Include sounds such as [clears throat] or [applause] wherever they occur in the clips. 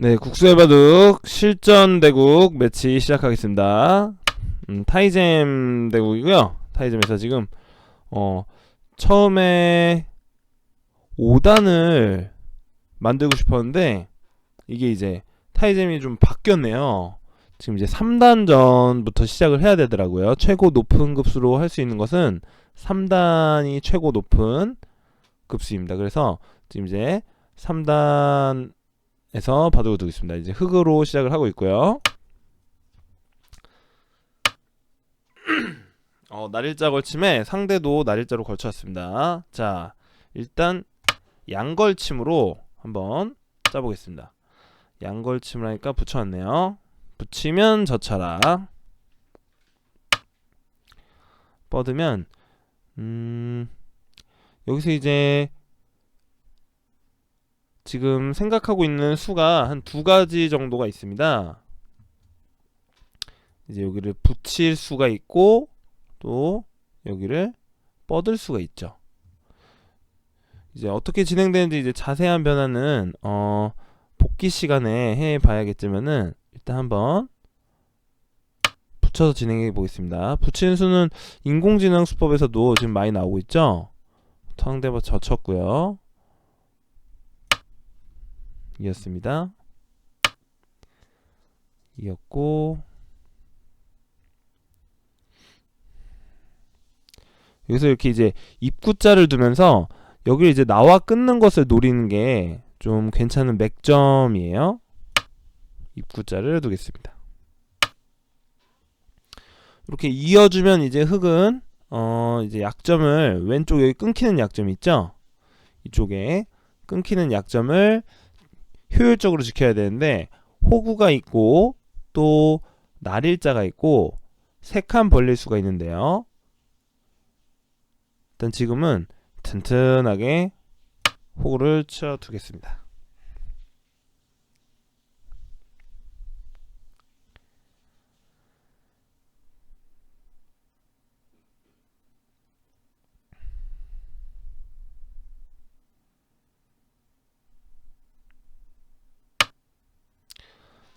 네, 국수해바둑 실전 대국 매치 시작하겠습니다. 음, 타이잼 대국이고요. 타이잼에서 지금 어 처음에 5단을 만들고 싶었는데 이게 이제 타이잼이 좀 바뀌었네요. 지금 이제 3단전부터 시작을 해야 되더라고요. 최고 높은 급수로 할 수 있는 것은 3단이 최고 높은 급수입니다. 그래서 지금 이제 3단 에서 바둑을 두고 있습니다. 이제 흑으로 시작을 하고 있고요. [clears throat] 어, 날일자 걸침에 상대도 날일자로 걸쳐왔습니다. 자, 일단 양걸침으로 한번 짜보겠습니다. 양걸침을 하니까 붙여왔네요. 붙이면 젖혀라. 뻗으면 음, 여기서 이제 지금 생각하고 있는 수가 한 두 가지 정도가 있습니다. 이제 여기를 붙일 수가 있고 또 여기를 뻗을 수가 있죠. 이제 어떻게 진행되는지 이제 자세한 변화는 어 복귀 시간에 해 봐야겠지만은 일단 한번 붙여서 진행해 보겠습니다. 붙이는 수는 인공지능 수법에서도 지금 많이 나오고 있죠. 상대방 젖혔고요. 이었습니다. 이었고 여기서 이렇게 이제 입구자를 두면서 여기를 이제 나와 끊는 것을 노리는 게 좀 괜찮은 맥점이에요. 입구자를 두겠습니다. 이렇게 이어주면 이제 흑은 어 이제 약점을 왼쪽 여기 끊기는 약점이 있죠. 이쪽에 끊기는 약점을 효율적으로 지켜야 되는데 호구가 있고 또 날일자가 있고 세 칸 벌릴 수가 있는데요. 일단 지금은 튼튼하게 호구를 쳐 두겠습니다.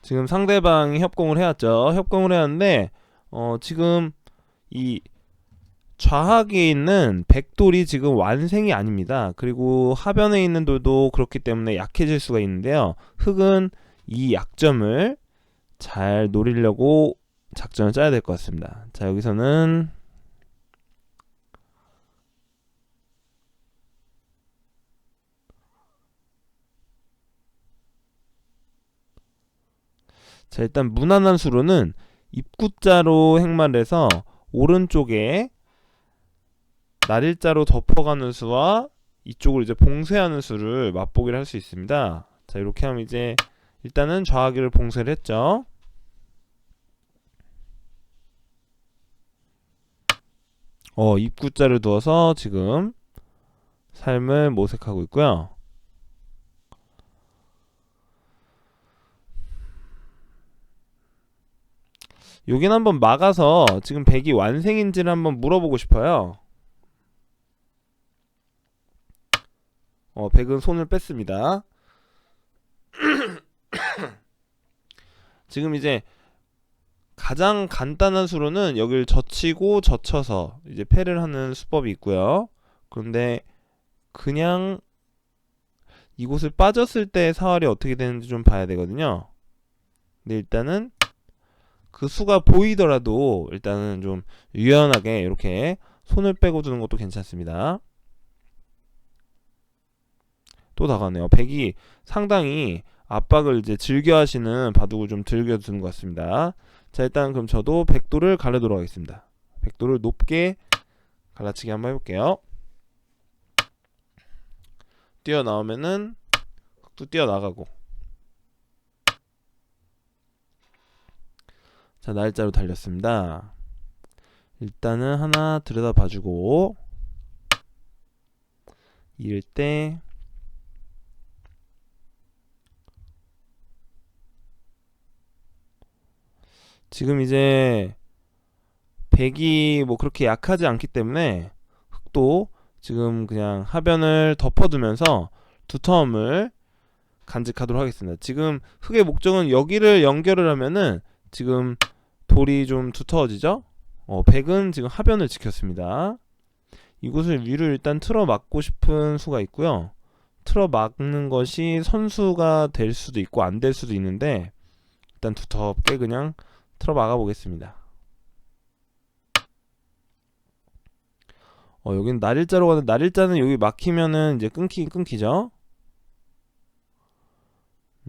지금 상대방이 협공을 해왔죠. 협공을 해왔는데 어, 지금 이 좌하기에 있는 백돌이 지금 완생이 아닙니다. 그리고 하변에 있는 돌도 그렇기 때문에 약해질 수가 있는데요. 흑은 이 약점을 잘 노리려고 작전을 짜야 될 것 같습니다. 자 여기서는 자 일단 무난한 수로는 입구자로 행말해서 오른쪽에 날일자로 덮어가는 수와 이쪽을 이제 봉쇄하는 수를 맛보기를 할 수 있습니다. 자 이렇게 하면 이제 일단은 좌하기를 봉쇄를 했죠. 어 입구자를 두어서 지금 삶을 모색하고 있고요. 여긴 한번 막아서 지금 백이 완생인지를 한번 물어보고 싶어요. 어, 백은 손을 뺐습니다. [coughs] 지금 이제 가장 간단한 수로는 여기를 젖히고 젖혀서 이제 패를 하는 수법이 있고요. 그런데 그냥 이곳을 빠졌을 때 사활이 어떻게 되는지 좀 봐야 되거든요. 근데 일단은 그 수가 보이더라도 일단은 좀 유연하게 이렇게 손을 빼고 두는 것도 괜찮습니다. 또 나가네요. 백이 상당히 압박을 이제 즐겨 하시는 바둑을 좀 즐겨 두는 것 같습니다. 자, 일단 그럼 저도 백도를 갈라도록 하겠습니다. 백도를 높게 갈라치기 한번 해볼게요. 뛰어나오면은 또 뛰어나가고 자 날짜로 달렸습니다 일단은 하나 들여다 봐주고 이럴 때 지금 이제 백이 뭐 그렇게 약하지 않기 때문에 흑도 지금 그냥 하변을 덮어두면서 두 텀을 간직하도록 하겠습니다. 지금 흙의 목적은 여기를 연결을 하면은 지금 돌이 좀 두터워지죠? 어, 백은 지금 하변을 지켰습니다. 이곳을 위로 일단 틀어 막고 싶은 수가 있고요. 틀어 막는 것이 선수가 될 수도 있고 안 될 수도 있는데 일단 두텁게 그냥 틀어 막아 보겠습니다. 어, 여기는 날일자로 가는 날일자는 여기 막히면은 이제 끊기 끊기죠.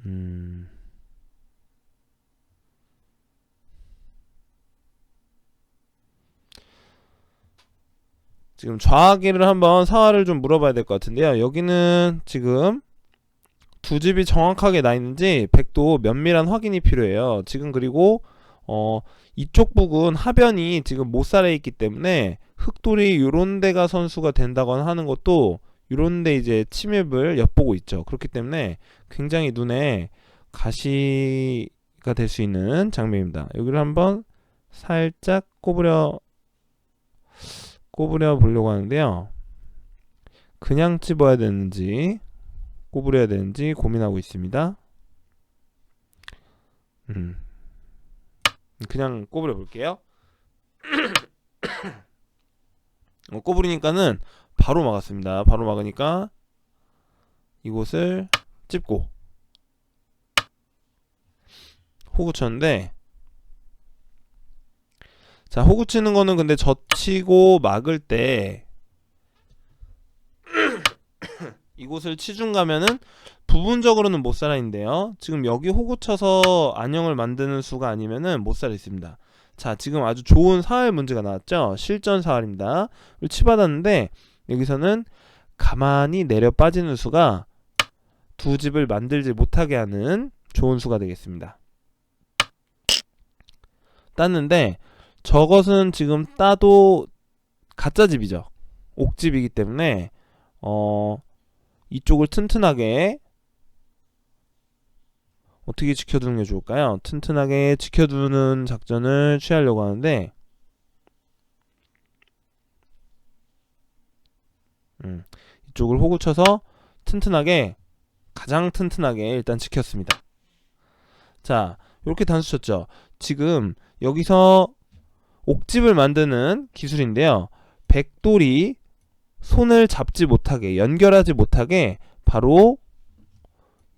음. 지금 좌하기를 한번 사활을 좀 물어봐야 될 것 같은데요. 여기는 지금 두 집이 정확하게 나 있는지 백도 면밀한 확인이 필요해요. 지금 그리고 어 이쪽 부근 하변이 지금 못 살아 있기 때문에 흑돌이 요런 데가 선수가 된다거나 하는 것도 요런 데 이제 침입을 엿보고 있죠. 그렇기 때문에 굉장히 눈에 가시가 될 수 있는 장면입니다. 여기를 한번 살짝 꼽으려 꼽으려 보려고 하는데요. 그냥 집어야 되는지 꼽으려야 되는지 고민하고 있습니다. 음. 그냥 꼽으려 볼게요. [coughs] 어, 꼽으니까는 바로 막았습니다. 바로 막으니까 이곳을 찝고 호구 쳤는데 자 호구 치는 거는 근데 젖히고 막을 때 [coughs] 이곳을 치중 가면은 부분적으로는 못 살아 있는데요. 지금 여기 호구 쳐서 안형을 만드는 수가 아니면은 못 살아 있습니다. 자, 지금 아주 좋은 사활 문제가 나왔죠. 실전 사활입니다. 치받았는데 여기서는 가만히 내려 빠지는 수가 두 집을 만들지 못하게 하는 좋은 수가 되겠습니다. 땄는데 저것은 지금 따도 가짜 집이죠. 옥집이기 때문에 어 이쪽을 튼튼하게 어떻게 지켜두는 게 좋을까요? 튼튼하게 지켜두는 작전을 취하려고 하는데 음, 이쪽을 호구 쳐서 튼튼하게 가장 튼튼하게 일단 지켰습니다. 자, 이렇게 단수 쳤죠. 지금 여기서 옥집을 만드는 기술인데요. 백돌이 손을 잡지 못하게 연결하지 못하게 바로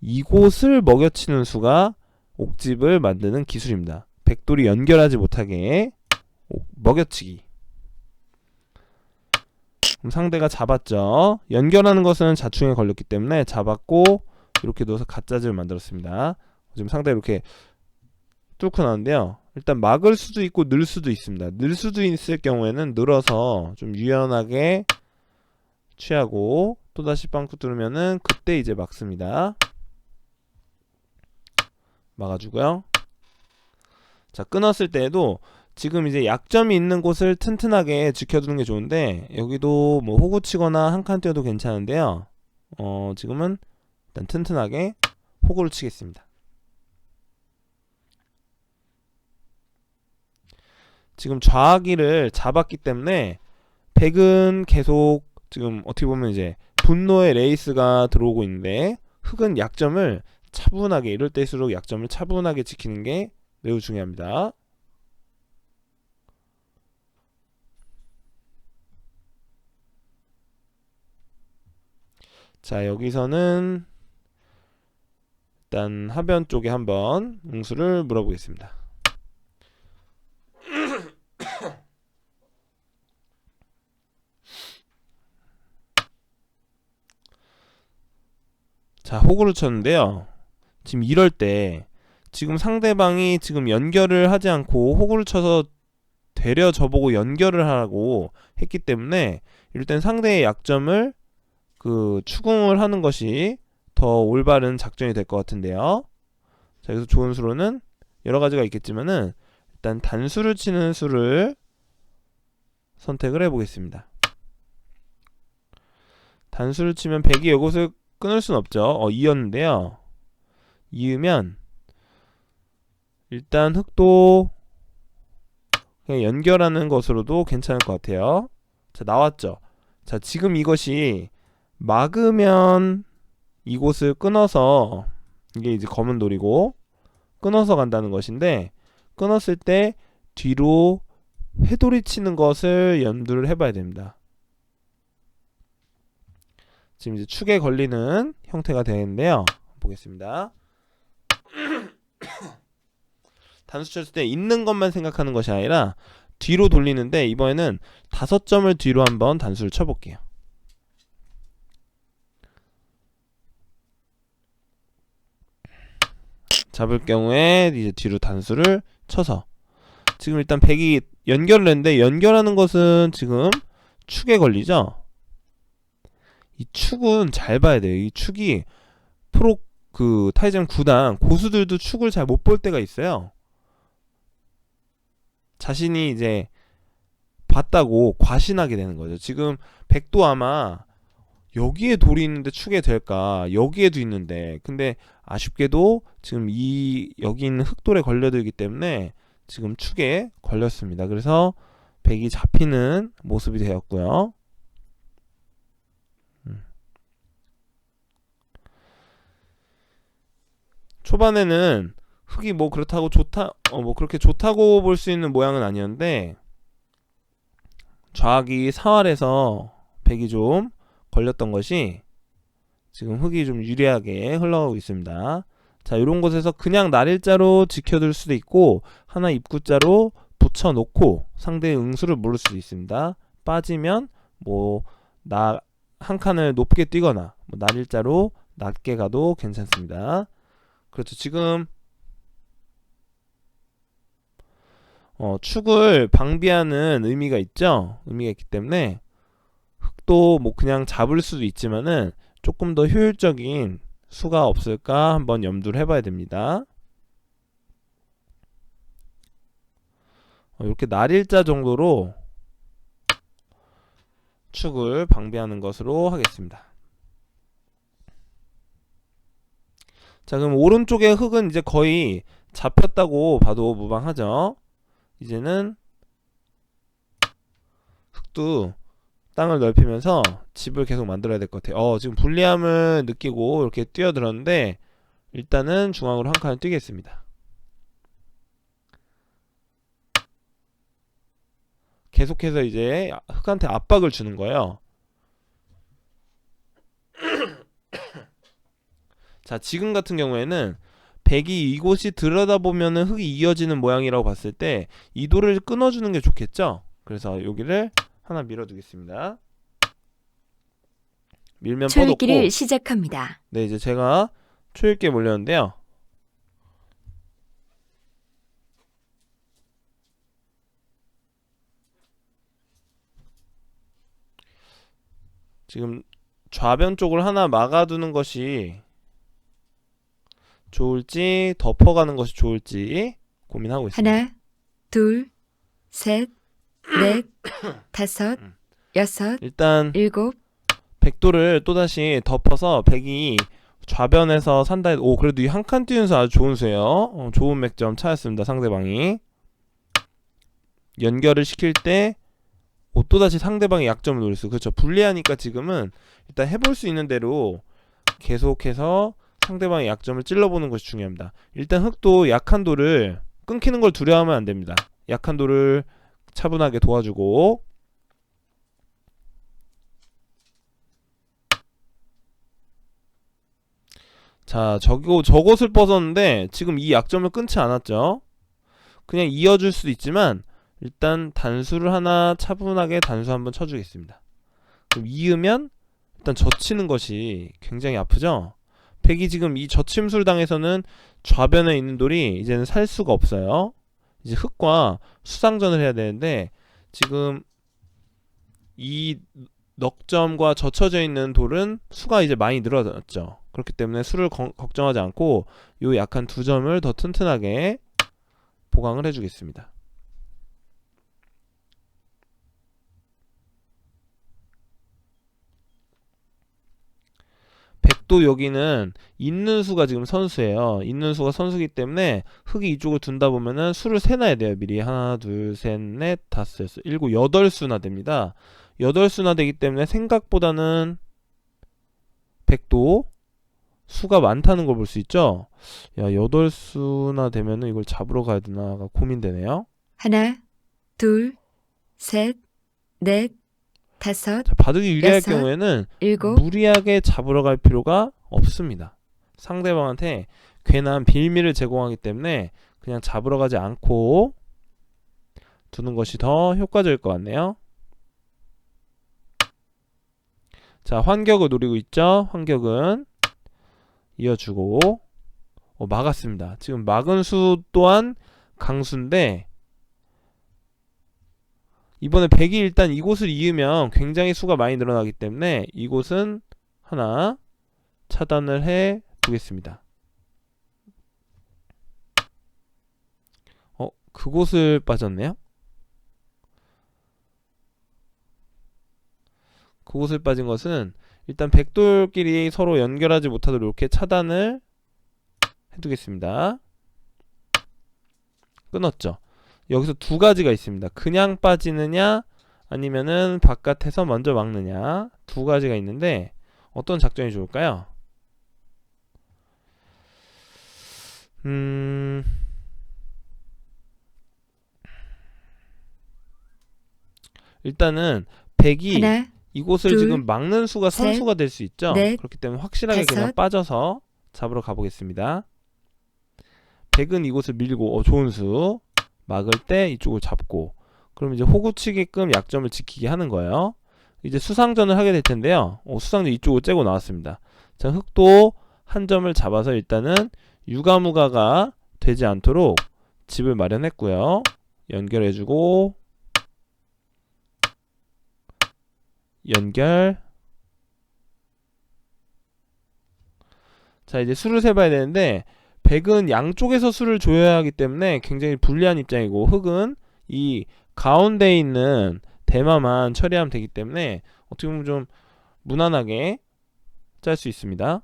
이곳을 먹여치는 수가 옥집을 만드는 기술입니다. 백돌이 연결하지 못하게 먹여치기. 그럼 상대가 잡았죠. 연결하는 것은 자충에 걸렸기 때문에 잡았고 이렇게 넣어서 가짜집을 만들었습니다. 지금 상대 이렇게 뚫고 나는데요. 일단 막을 수도 있고 늘 수도 있습니다. 늘 수도 있을 경우에는 늘어서 좀 유연하게 취하고 또다시 빵꾸 뚫으면은 그때 이제 막습니다. 막아주고요. 자 끊었을 때에도 지금 이제 약점이 있는 곳을 튼튼하게 지켜두는 게 좋은데 여기도 뭐 호구 치거나 한 칸 뛰어도 괜찮은데요. 어 지금은 일단 튼튼하게 호구를 치겠습니다. 지금 좌기를 잡았기 때문에 백은 계속 지금 어떻게 보면 이제 분노의 레이스가 들어오고 있는데 흑은 약점을 차분하게 이럴 때일수록 약점을 차분하게 지키는 게 매우 중요합니다. 자 여기서는 일단 하변 쪽에 한번 웅수를 물어보겠습니다. 자 호구를 쳤는데요. 지금 이럴 때 지금 상대방이 지금 연결을 하지 않고 호구를 쳐서 되려 저보고 연결을 하라고 했기 때문에 일단 상대의 약점을 그 추궁을 하는 것이 더 올바른 작전이 될 것 같은데요. 자, 여기서 좋은 수로는 여러 가지가 있겠지만은 일단 단수를 치는 수를 선택을 해보겠습니다. 단수를 치면 100이 이것을 끊을 수는 없죠. 어, 이었는데요. 이으면 일단 흙도 그냥 연결하는 것으로도 괜찮을 것 같아요. 자, 나왔죠. 자, 지금 이것이 막으면 이곳을 끊어서 이게 이제 검은 돌이고 끊어서 간다는 것인데 끊었을 때 뒤로 회돌이 치는 것을 염두를 해봐야 됩니다. 지금 이제 축에 걸리는 형태가 되는데요. 보겠습니다. [coughs] 단수 쳤을 때 있는 것만 생각하는 것이 아니라 뒤로 돌리는데 이번에는 다섯 점을 뒤로 한번 단수를 쳐볼게요. 잡을 경우에 이제 뒤로 단수를 쳐서 지금 일단 백이 연결을 했는데 연결하는 것은 지금 축에 걸리죠. 이 축은 잘 봐야 돼요. 이 축이 프로 그 타이젠 9단 고수들도 축을 잘 못 볼 때가 있어요. 자신이 이제 봤다고 과신하게 되는 거죠. 지금 백도 아마 여기에 돌이 있는데 축에 될까? 여기에도 있는데 근데 아쉽게도 지금 이 여기 있는 흑돌에 걸려들기 때문에 지금 축에 걸렸습니다. 그래서 백이 잡히는 모습이 되었고요. 음. 초반에는 흑이 뭐 그렇다고 좋다 어 뭐 그렇게 좋다고 볼 수 있는 모양은 아니었는데 좌악이 사활해서 백이 좀 걸렸던 것이 지금 흑이 좀 유리하게 흘러가고 있습니다. 자, 이런 곳에서 그냥 날일자로 지켜둘 수도 있고 하나 입구자로 붙여놓고 상대의 응수를 물을 수도 있습니다. 빠지면 뭐 나 한 칸을 높게 뛰거나 뭐 날일자로 낮게 가도 괜찮습니다. 그렇죠. 지금 어, 축을 방비하는 의미가 있죠. 의미가 있기 때문에 흑도 뭐 그냥 잡을 수도 있지만은 조금 더 효율적인 수가 없을까 한번 염두를 해봐야 됩니다. 어, 이렇게 날일자 정도로 축을 방비하는 것으로 하겠습니다. 자, 그럼 오른쪽의 흙은 이제 거의 잡혔다고 봐도 무방하죠. 이제는 흙도 땅을 넓히면서 집을 계속 만들어야 될 것 같아요. 어, 지금 불리함을 느끼고 이렇게 뛰어들었는데 일단은 중앙으로 한 칸을 뛰겠습니다. 계속해서 이제 흑한테 압박을 주는 거예요. 자, 지금 같은 경우에는 백이 이곳이 들여다보면은 흙이 이어지는 모양이라고 봤을 때이 돌을 끊어주는 게 좋겠죠? 그래서 여기를 하나 밀어두겠습니다. 밀면 뻗었고 초읽기를 시작합니다. 네 이제 제가 초읽기에 몰렸는데요. 지금 좌변 쪽을 하나 막아두는 것이 좋을지 덮어가는 것이 좋을지 고민하고 있습니다. 하나, 둘, 셋, 넷, [coughs] 다섯, 음. 여섯, 일단 일곱, 백도를 또다시 덮어서 백이 좌변에서 산다 오 그래도 이 한칸 뛰는 수 아주 좋은 수예요. 어, 좋은 맥점 찾았습니다 상대방이. 연결을 시킬 때 오, 또다시 상대방의 약점을 노릴 수. 그렇죠. 불리하니까 지금은 일단 해볼 수 있는 대로 계속해서 상대방의 약점을 찔러보는 것이 중요합니다 일단 흑도 약한 돌을 끊기는 걸 두려워하면 안 됩니다 약한 돌을 차분하게 도와주고 자, 저거, 저것을 벗었는데 지금 이 약점을 끊지 않았죠. 그냥 이어줄 수도 있지만 일단 단수를 하나 차분하게 단수 한번 쳐주겠습니다. 그럼 이으면 일단 젖히는 것이 굉장히 아프죠. 백이 지금 이 젖힘술 당해서는 좌변에 있는 돌이 이제는 살 수가 없어요. 이제 흑과 수상전을 해야 되는데 지금 이 넉점과 젖혀져 있는 돌은 수가 이제 많이 늘어났죠. 그렇기 때문에 수를 거- 걱정하지 않고 요 약한 두 점을 더 튼튼하게 보강을 해주겠습니다. 백도 여기는 있는 수가 지금 선수예요. 있는 수가 선수기 때문에 흑이 이쪽을 둔다 보면은 수를 세놔야 돼요. 미리 하나, 둘, 셋, 넷, 다섯, 여섯, 일곱, 여덟 수나 됩니다. 여덟 수나 되기 때문에 생각보다는 백도 수가 많다는 걸 볼 수 있죠. 야, 여덟 수나 되면은 이걸 잡으러 가야 되나가 고민되네요. 하나, 둘, 셋, 넷, 다섯, 자, 바둑이 유리할 여섯, 경우에는 일곱, 무리하게 잡으러 갈 필요가 없습니다. 상대방한테 괜한 빌미를 제공하기 때문에 그냥 잡으러 가지 않고 두는 것이 더 효과적일 것 같네요. 자, 환격을 노리고 있죠. 환격은 이어주고 어, 막았습니다. 지금 막은 수 또한 강수인데 이번에 100이 일단 이곳을 이으면 굉장히 수가 많이 늘어나기 때문에 이곳은 하나 차단을 해 두겠습니다. 어, 그곳을 빠졌네요? 그곳을 빠진 것은 일단 백돌끼리 서로 연결하지 못하도록 이렇게 차단을 해두겠습니다. 끊었죠. 여기서 두 가지가 있습니다. 그냥 빠지느냐 아니면은 바깥에서 먼저 막느냐 두 가지가 있는데 어떤 작전이 좋을까요? 음 일단은 백이 하나, 이곳을 둘, 지금 막는 수가 셋, 선수가 될 수 있죠. 넷, 그렇기 때문에 확실하게 그냥 다섯. 빠져서 잡으러 가보겠습니다. 백은 이곳을 밀고 어, 좋은 수 막을 때 이쪽을 잡고 그럼 이제 호구 치게끔 약점을 지키게 하는 거예요. 이제 수상전을 하게 될 텐데요. 어, 수상전 이쪽으로 째고 나왔습니다. 자 흑도 한 점을 잡아서 일단은 유가무가가 되지 않도록 집을 마련했고요. 연결해주고 연결 자 이제 수를 세봐야 되는데 백은 양쪽에서 수를 조여야 하기 때문에 굉장히 불리한 입장이고 흑은 이 가운데 있는 대마만 처리하면 되기 때문에 어떻게 보면 좀 무난하게 짤 수 있습니다.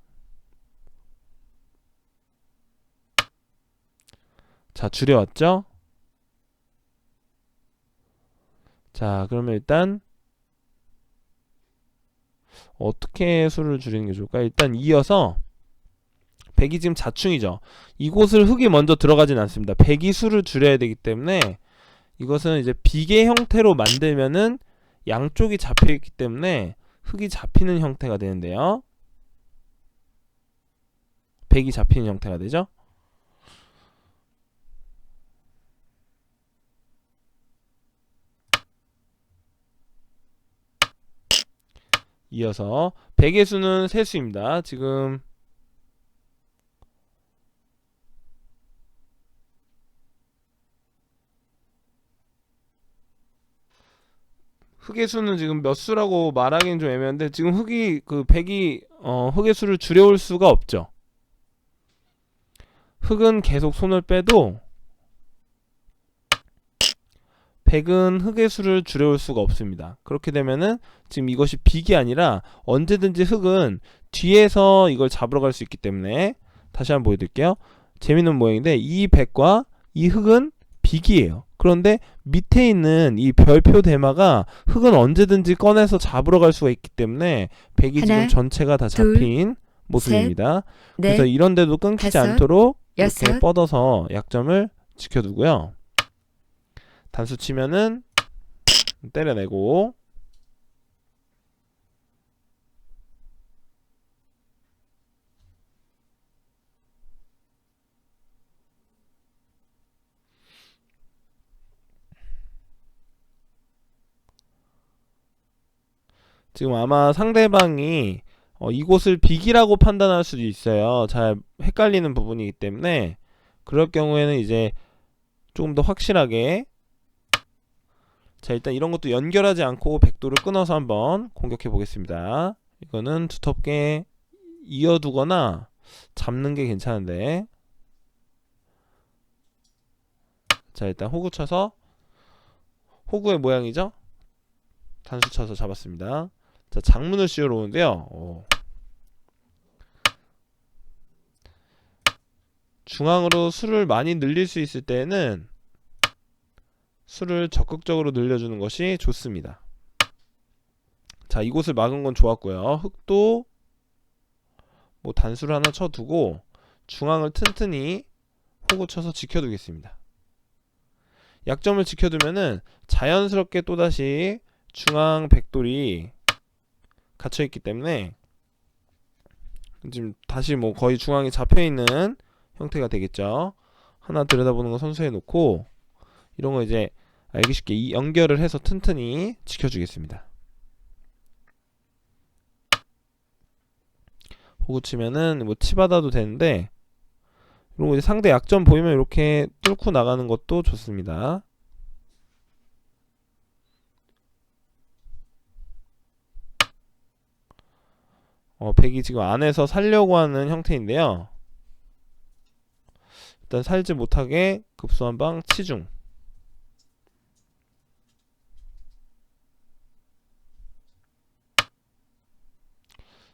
자 줄여왔죠? 자 그러면 일단 어떻게 수를 줄이는 게 좋을까? 일단 이어서 백이 지금 자충이죠. 이곳을 흙이 먼저 들어가진 않습니다. 백이 수를 줄여야 되기 때문에 이것은 이제 비계 형태로 만들면은 양쪽이 잡혀 있기 때문에 흙이 잡히는 형태가 되는데요. 백이 잡히는 형태가 되죠. 이어서 백의 수는 세수입니다. 지금 흑의 수는 지금 몇 수라고 말하기는 좀 애매한데 지금 흑이 그 백이 어 흑의 수를 줄여올 수가 없죠. 흑은 계속 손을 빼도 백은 흑의 수를 줄여올 수가 없습니다. 그렇게 되면은 지금 이것이 빅이 아니라 언제든지 흑은 뒤에서 이걸 잡으러 갈 수 있기 때문에 다시 한번 보여드릴게요. 재밌는 모양인데 이 백과 이 흑은 빅이에요. 그런데 밑에 있는 이 별표 대마가 흑은 언제든지 꺼내서 잡으러 갈 수가 있기 때문에 백이 하나, 지금 전체가 다 둘, 잡힌 모습입니다. 그래서 넷, 이런 데도 끊기지 다섯, 않도록 이렇게 여섯. 뻗어서 약점을 지켜두고요. 단수 치면은 때려내고 지금 아마 상대방이 어, 이곳을 빅이라고 판단할 수도 있어요. 잘 헷갈리는 부분이기 때문에 그럴 경우에는 이제 조금 더 확실하게 자 일단 이런 것도 연결하지 않고 백도를 끊어서 한번 공격해 보겠습니다. 이거는 두텁게 이어두거나 잡는 게 괜찮은데 자 일단 호구 쳐서 호구의 모양이죠? 단수 쳐서 잡았습니다. 자 장문을 씌우러 오는데요. 오. 중앙으로 수를 많이 늘릴 수 있을 때는 수를 적극적으로 늘려주는 것이 좋습니다. 자, 이곳을 막은 건 좋았고요. 흑도 뭐 단수를 하나 쳐두고 중앙을 튼튼히 호구 쳐서 지켜두겠습니다. 약점을 지켜두면은 자연스럽게 또다시 중앙 백돌이 갇혀 있기 때문에 지금 다시 뭐 거의 중앙에 잡혀 있는 형태가 되겠죠. 하나 들여다보는 거 선수해 놓고 이런 거 이제 알기 쉽게 이 연결을 해서 튼튼히 지켜주겠습니다. 호구 치면은 뭐 치받아도 되는데 거 이제 상대 약점 보이면 이렇게 뚫고 나가는 것도 좋습니다. 어, 백이 지금 안에서 살려고 하는 형태인데요. 일단 살지 못하게 급소 한 방 치중.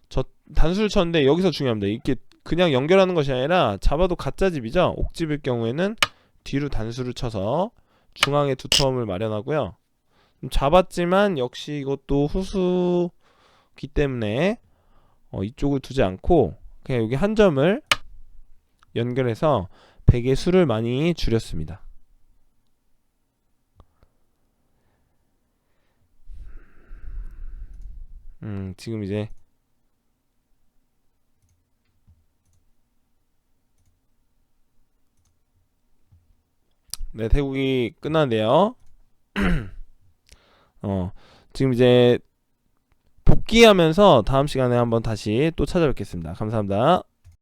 저 단수를 쳤는데 여기서 중요합니다. 이렇게 그냥 연결하는 것이 아니라 잡아도 가짜 집이죠. 옥집일 경우에는 뒤로 단수를 쳐서 중앙에 두텀을 마련하고요. 좀 잡았지만 역시 이것도 후수기 때문에 어, 이쪽을 두지 않고 그냥 여기 한 점을 연결해서 백의 수를 많이 줄였습니다. 음, 지금 이제 네, 태국이 끝났네요. [clears throat] 어, 지금 이제 복귀하면서 다음 시간에 한번 다시 또 찾아뵙겠습니다. 감사합니다.